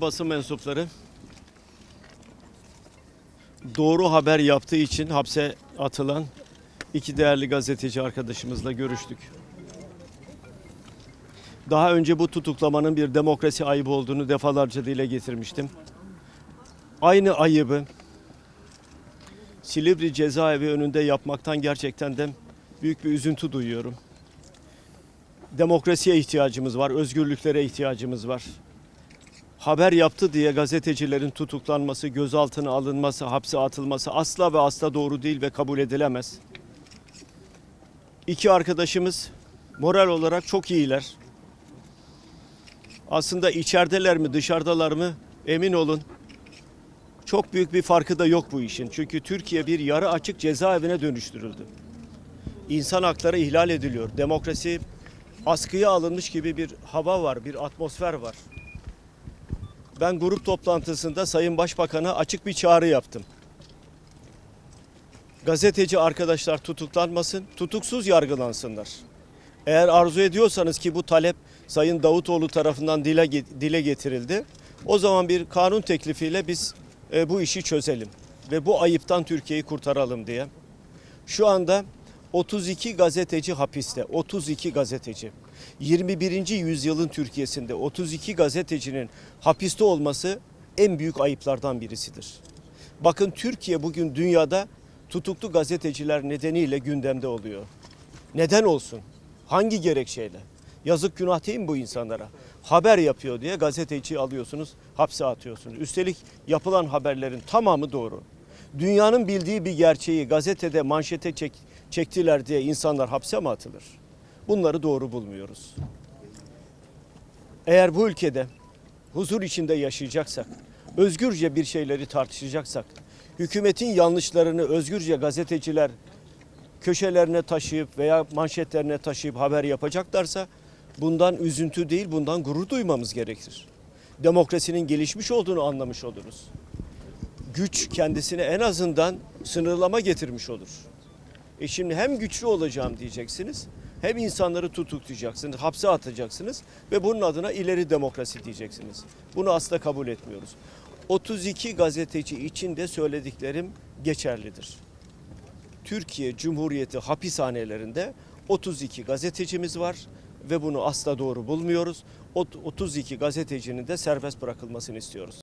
Basın mensupları doğru haber yaptığı için hapse atılan iki değerli gazeteci arkadaşımızla görüştük. Daha önce bu tutuklamanın bir demokrasi ayıbı olduğunu defalarca dile getirmiştim. Aynı ayıbı Silivri cezaevi önünde yapmaktan gerçekten de büyük bir üzüntü duyuyorum. Demokrasiye ihtiyacımız var, özgürlüklere ihtiyacımız var haber yaptı diye gazetecilerin tutuklanması, gözaltına alınması, hapse atılması asla ve asla doğru değil ve kabul edilemez. İki arkadaşımız moral olarak çok iyiler. Aslında içerideler mi, dışarıdalar mı emin olun. Çok büyük bir farkı da yok bu işin. Çünkü Türkiye bir yarı açık cezaevine dönüştürüldü. İnsan hakları ihlal ediliyor. Demokrasi askıya alınmış gibi bir hava var, bir atmosfer var. Ben grup toplantısında Sayın Başbakan'a açık bir çağrı yaptım. Gazeteci arkadaşlar tutuklanmasın, tutuksuz yargılansınlar. Eğer arzu ediyorsanız ki bu talep Sayın Davutoğlu tarafından dile, dile getirildi. O zaman bir kanun teklifiyle biz e, bu işi çözelim ve bu ayıptan Türkiye'yi kurtaralım diye. Şu anda 32 gazeteci hapiste. 32 gazeteci. 21. yüzyılın Türkiye'sinde 32 gazetecinin hapiste olması en büyük ayıplardan birisidir. Bakın Türkiye bugün dünyada tutuklu gazeteciler nedeniyle gündemde oluyor. Neden olsun? Hangi gerekçeyle? Yazık günah değil mi bu insanlara? Haber yapıyor diye gazeteciyi alıyorsunuz, hapse atıyorsunuz. Üstelik yapılan haberlerin tamamı doğru. Dünyanın bildiği bir gerçeği gazetede manşete çek, çektiler diye insanlar hapse mi atılır? Bunları doğru bulmuyoruz. Eğer bu ülkede huzur içinde yaşayacaksak, özgürce bir şeyleri tartışacaksak, hükümetin yanlışlarını özgürce gazeteciler köşelerine taşıyıp veya manşetlerine taşıyıp haber yapacaklarsa bundan üzüntü değil bundan gurur duymamız gerekir. Demokrasinin gelişmiş olduğunu anlamış oluruz. Güç kendisine en azından sınırlama getirmiş olur. E şimdi hem güçlü olacağım diyeceksiniz hem insanları tutuklayacaksınız, hapse atacaksınız ve bunun adına ileri demokrasi diyeceksiniz. Bunu asla kabul etmiyoruz. 32 gazeteci için de söylediklerim geçerlidir. Türkiye Cumhuriyeti hapishanelerinde 32 gazetecimiz var ve bunu asla doğru bulmuyoruz. O 32 gazetecinin de serbest bırakılmasını istiyoruz.